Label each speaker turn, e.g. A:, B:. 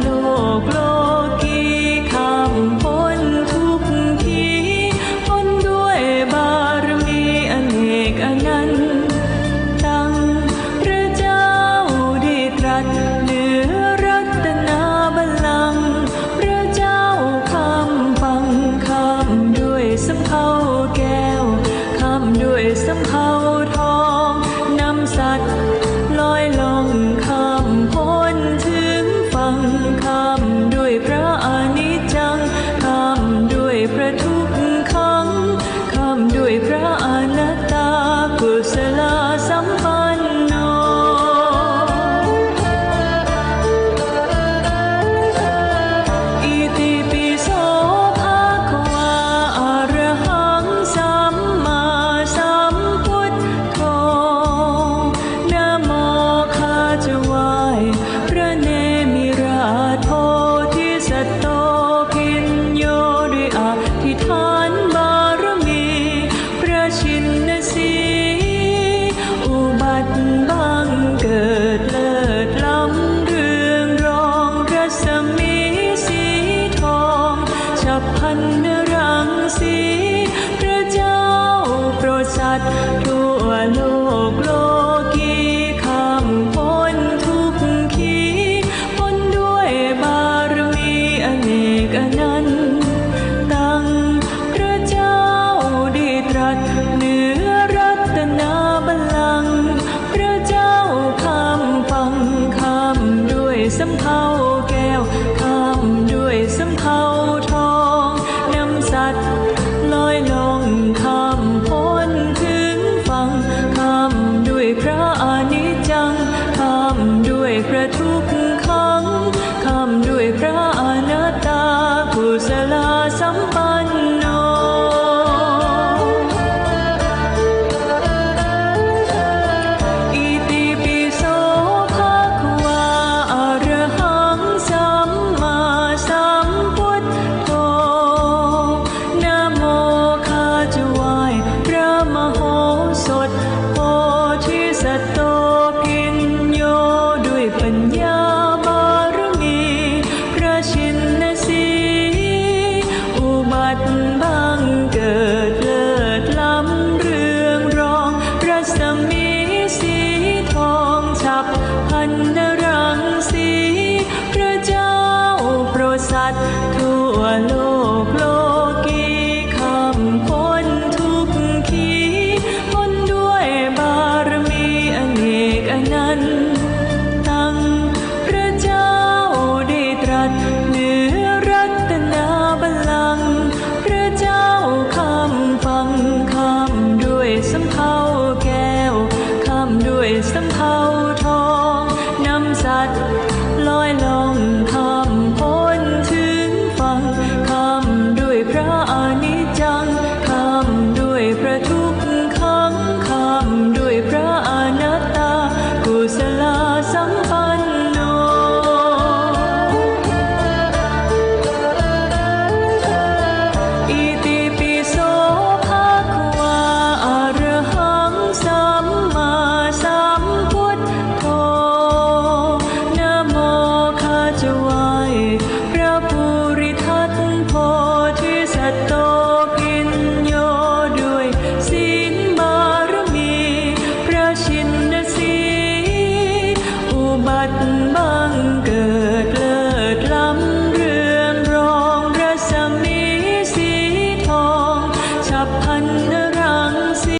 A: โลกโลกีข้าพ้นทุกทีพ้นด้วยบารมีอเนกอนันตังพระเจ้าด้ตรัสหนือรัตนบัลังพระเจ้าคำฟังคำด้วยสะเพาแก time. 相思。